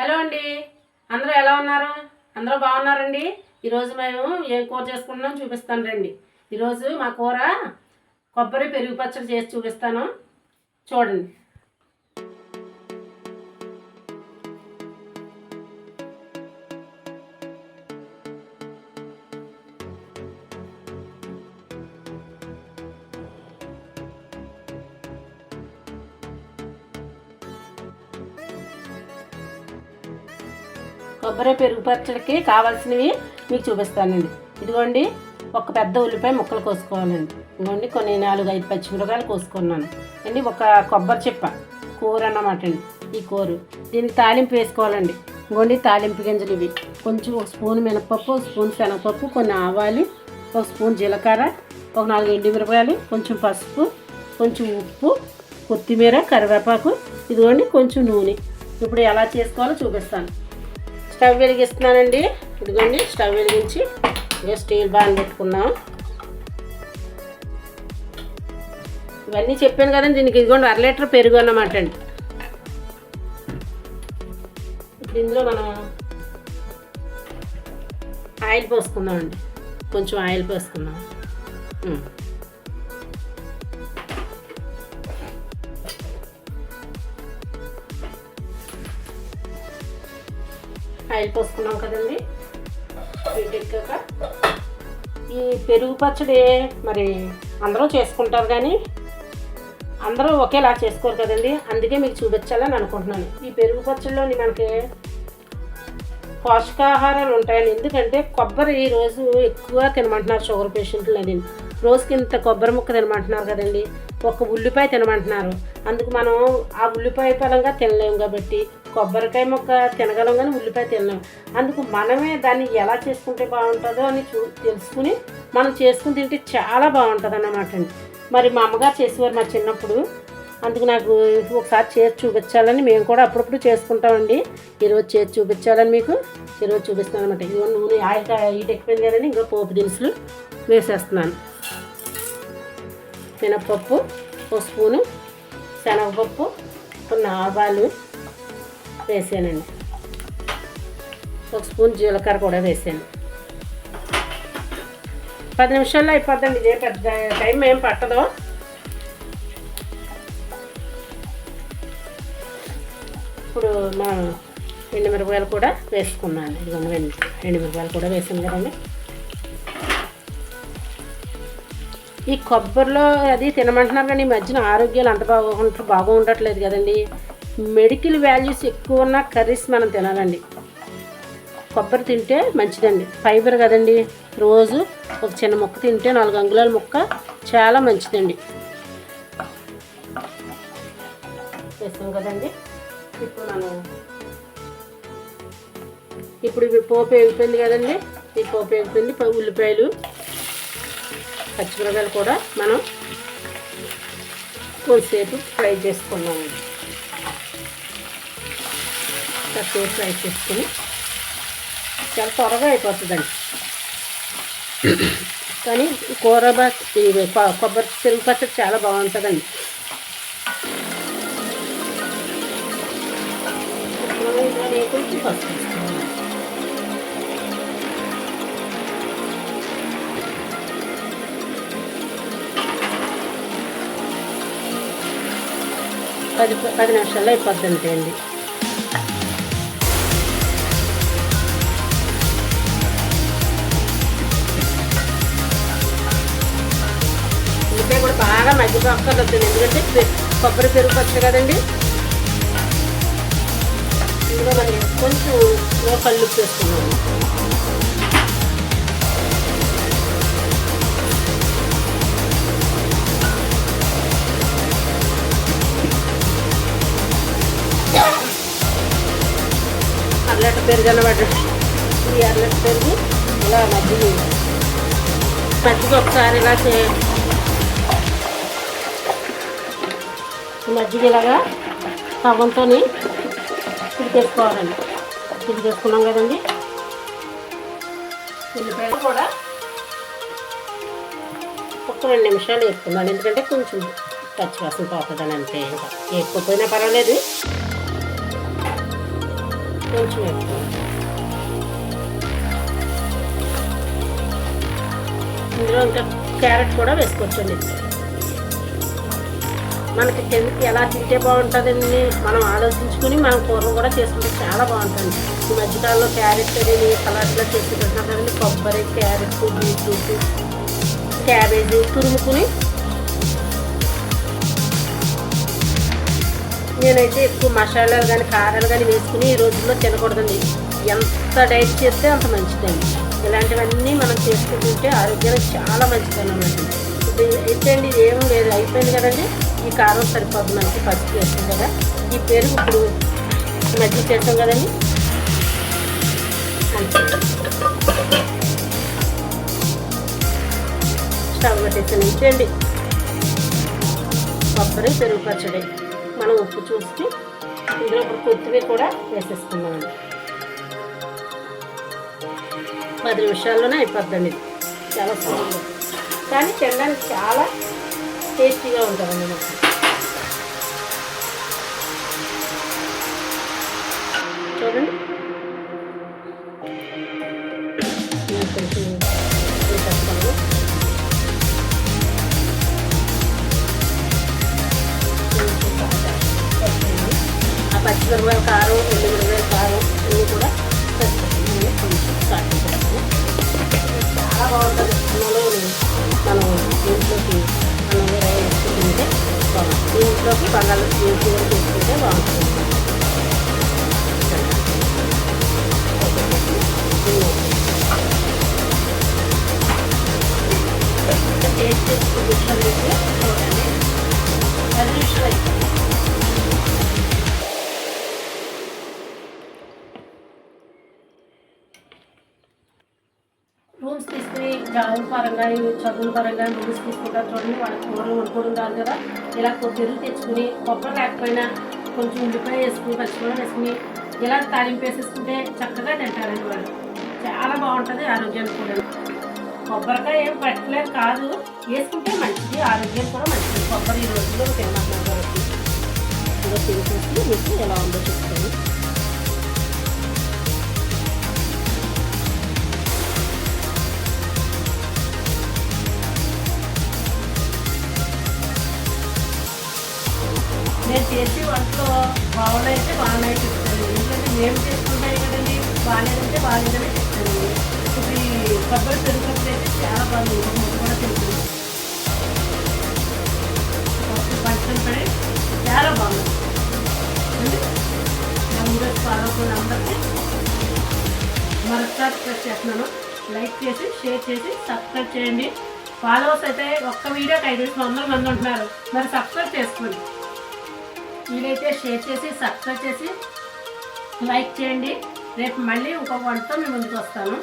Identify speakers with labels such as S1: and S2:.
S1: Hello అండి. అందరూ ఎలా ఉన్నారు? అందరూ బాగున్నారండి? ఈరోజు మేము ఏం కూర చేసుకుంటున్నాం చూపిస్తాను రండి. ఈరోజు మా కూర కొబ్బరి పెరుగు పచ్చడి చేసి చూపిస్తాను. చూడండి. కొబ్బరి పెరుగు పచ్చడికి కావాల్సినవి మీకు చూపిస్తానండి. ఇదిగోండి ఒక పెద్ద ఉల్లిపాయ ముక్కలు కోసుకోవాలండి. ఇదిగోండి కొన్ని నాలుగు ఐదు పచ్చిమిరకాయలు కోసుకున్నాను. అండి ఒక కొబ్బరి చిప్ప కూర అన్నమాట అండి ఈ కూర. దీన్ని తాలింపు వేసుకోవాలండి. ఇంకోండి తాలింపు గింజలు ఇవి. కొంచెం ఒక స్పూన్ మినపప్పు ఒక స్పూన్ శనగపప్పు కొన్ని ఆవాలు ఒక స్పూన్ జీలకర్ర ఒక నాలుగు ఎండుమిరపకాయలు కొంచెం పసుపు కొంచెం ఉప్పు కొత్తిమీర కరివేపాకు. ఇదిగోండి కొంచెం నూనె. ఇప్పుడు ఎలా చేసుకోవాలో చూపిస్తాను. స్టవ్ వెలిగిస్తున్నానండి. ఇదిగోండి స్టవ్ వెలిగించి ఇక స్టీల్ బాన్ పెట్టుకున్నాం ఇవన్నీ చెప్పాను కదండి దీనికి ఇదిగోండి అర లీటర్ పెరుగు అన్నమాట అండి. ఇప్పుడు ఇందులో మనం ఆయిల్ పోసుకుందామండి. కొంచెం ఆయిల్ పోసుకుందాం. ఆయిల్ పోసుకున్నాం కదండి. హీట్ ఈ పెరుగు పచ్చడి మరి అందరూ చేసుకుంటారు కానీ అందరూ ఒకేలా చేసుకోరు కదండి. అందుకే మీకు చూపించాలని అనుకుంటున్నాను. ఈ పెరుగు పచ్చడిలోని మనకి పోషకాహారాలు ఉంటాయని ఎందుకంటే కొబ్బరి ఈ రోజు ఎక్కువ తినమంటున్నారు షుగర్ పేషెంట్లు అది రోజుకి ఇంత కొబ్బరి ముక్క తినమంటున్నారు కదండి. ఒక ఉల్లిపాయ తినమంటున్నారు. అందుకు మనం ఆ ఉల్లిపాయ పరంగా తినలేము కాబట్టి కొబ్బరికాయ ముక్క తినగలం కానీ ఉల్లిపాయ తినలేము అందుకు మనమే దాన్ని ఎలా చేసుకుంటే బాగుంటుందో అని చూ తెలుసుకుని మనం చేసుకుని తింటే చాలా బాగుంటుంది అన్నమాట అండి. మరి మా అమ్మగారు చేసేవారు మా చిన్నప్పుడు. అందుకు నాకు ఒకసారి చేసి చూపించాలని మేము కూడా అప్పుడప్పుడు చేసుకుంటామండి. ఈరోజు చేసి చూపించాలని మీకు ఈరోజు చూపిస్తాను అనమాట ఇదిగో నూనె ఆయిల్ హీట్ ఎక్కిపోయింది కదండి ఇంకా పోపు దినుసులు వేసేస్తున్నాను. మినప్పప్పు ఒక స్పూను శనగపప్పు కొన్ని ఆవాలు వేసానండి. ఒక స్పూన్ జీలకర్ర కూడా వేసాను. పది నిమిషాల్లో అయిపోద్దండి ఇదే పెద్ద టైం ఏం పట్టదు. ఇప్పుడు మా ఎండుమిరపకాయలు కూడా వేసుకున్నాను. ఇదిగోండి ఎండు ఎండుమిరపకాయలు కూడా వేసాను కదండి. ఈ కొబ్బరిలో అది తినమంటున్నారు కానీ ఈ మధ్యన ఆరోగ్యాలు అంత బాగుంట బాగా ఉండట్లేదు కదండి. మెడికల్ వాల్యూస్ ఎక్కువ ఉన్న కర్రీస్ మనం తినాలండి. కొబ్బరి తింటే మంచిదండి. ఫైబర్ కదండి. రోజు ఒక చిన్న ముక్క తింటే నాలుగు అంగుళాల ముక్క చాలా మంచిదండి. వేస్తాం కదండి. ఇప్పుడు మనం ఇప్పుడు ఇవి పోపు వేగిపోయింది కదండి. ఈ పోపు వేగిపోయింది. ఉల్లిపాయలు పచ్చిమిరకాయలు కూడా మనం కొంతసేపు ఫ్రై చేసుకున్నామండి. తక్కువ ఫ్రై చేసుకుని చాలా త్వరగా అయిపోతుందండి. కానీ కూర ఇది కొబ్బరి చెరువు పచ్చడి చాలా బాగుంటుందండి. కొంచెం పసుపు పది పది నిమిషాల్లో అయిపోద్ది అండి బాగా అక్కర్లేదు ఎందుకంటే కొబ్బరి పెరుగు పచ్చ కదండి? ఇందులో మనం కొంచెం కళ్ళు వేసుకున్నాము అర్లెట్ పెరుగు అనమాట ఈ అర్లెట్ పెరుగు ఇలా మజ్జిగ మజ్జిగ ఒకసారి ఇలా చే మజ్జిగ ఇలాగా తవ్వంతో ఇది చేసుకోవాలండి ఇది కదండి. ఉల్లిపాయలు కూడా ఒక రెండు నిమిషాలు వేసుకున్నాను ఎందుకంటే కొంచెం పచ్చివాసన పోతుందని అంతే ఇంకా. పర్వాలేదు. కొంచెం వేసుకోవాలి ఇందులో ఇంకా క్యారెట్ కూడా వేసుకోవచ్చండి. మనకి కిందకి ఎలా తింటే బాగుంటుందని మనం ఆలోచించుకుని మనం కూరలు కూడా చేసుకుంటే చాలా బాగుంటుంది. ఈ మధ్యకాలంలో క్యారెట్ అనేది సలాడ్లో చేసి పెట్టినాం కదండి. కొబ్బరి క్యారెట్ బీట్రూట్ క్యాబేజీ తురుముకుని నేనైతే ఎక్కువ మసాలాలు కానీ కారాలు కానీ వేసుకుని ఈ రోజుల్లో తినకూడదండి. ఎంత డైట్ చేస్తే అంత మంచిదండి. ఇలాంటివన్నీ మనం చేసుకుంటుంటే ఆరోగ్యానికి చాలా మంచిదన్నమాట. ఇప్పుడు అయితే అండి ఇది ఏం లేదు. అయిపోయింది కదండి? ఈ కారం సరిపోద్ది మనకి పసుపు వేసాం కదా. ఈ పెరుగు ఇప్పుడు మజ్జిగ చేస్తాం కదండి. స్టవ్ కట్టేసాను ఇచ్చేయండి కొబ్బరి పెరుగు పచ్చడి. మనం ఉప్పు చూసి ఇందులో ఇప్పుడు కొత్తిమీర కూడా వేసేసుకుందామండి పది నిమిషాల్లోనే అయిపోద్దండి. చాలా కానీ తినడానికి చాలా టేస్టీగా ఉంటుందండి మాకు చూడండి నేను కొంచెం వేసేస్తాను ఆ పచ్చిమిరపకాయల కారం రూమ్స్ తీసుకుని జాబ్ పరంగా చదువుల పరంగా రూమ్స్ తీసుకుంటారు చూడండి. వాళ్ళ కూరలు వండుకోవడం కాదు కదా. ఇలా కొద్దిగా తెచ్చుకుని కొబ్బరి లేకపోయినా కొంచెం ఉల్లిపాయ వేసుకుని పచ్చిమిరపకాయ వేసుకుని ఇలా తాలింపు వేసేసుకుంటే చక్కగా తింటారండి వాళ్ళు. చాలా బాగుంటుంది ఆరోగ్యానికి కూడా. కొబ్బరికాయ ఏం పెట్టలేదు కాదు. వేసుకుంటే మంచిది ఆరోగ్యం కూడా మంచిది. కొబ్బరి ఈ రోజుల్లో తినమంటున్నారు కాబట్టి ఇలా తినేసి మీకు ఎలా ఉందో చెప్తాను నేను చేసే వంటలో బాగున్నాయితే బాగున్నాయి చెప్తాను. ఎందుకంటే మేము చేసుకుంటాయి కదండి బాగాలేదంటే బాగాలేదని చెప్తాను. ఇప్పుడు ఈ కొబ్బరి పెరుగుతుంది చాలా బాగుంది ఇంకొక ముక్క కూడా తెలుసు పంచడం పడి చాలా బాగుంది అంటే నా ఊరేసి ఫాలో అవుతున్న అందరికీ మరొకసారి చేస్తున్నాను లైక్ చేసి షేర్ చేసి సబ్స్క్రైబ్ చేయండి. ఫాలోవర్స్ అయితే ఒక్క వీడియోకి ఐదు వందల మంది ఉంటున్నారు మరి సబ్స్క్రైబ్ చేసుకోండి వీలైతే షేర్ చేసి సబ్స్క్రైబ్ చేసి లైక్ చేయండి రేపు మళ్ళీ ఇంకొక వంటతో మేము ముందుకు వస్తాను.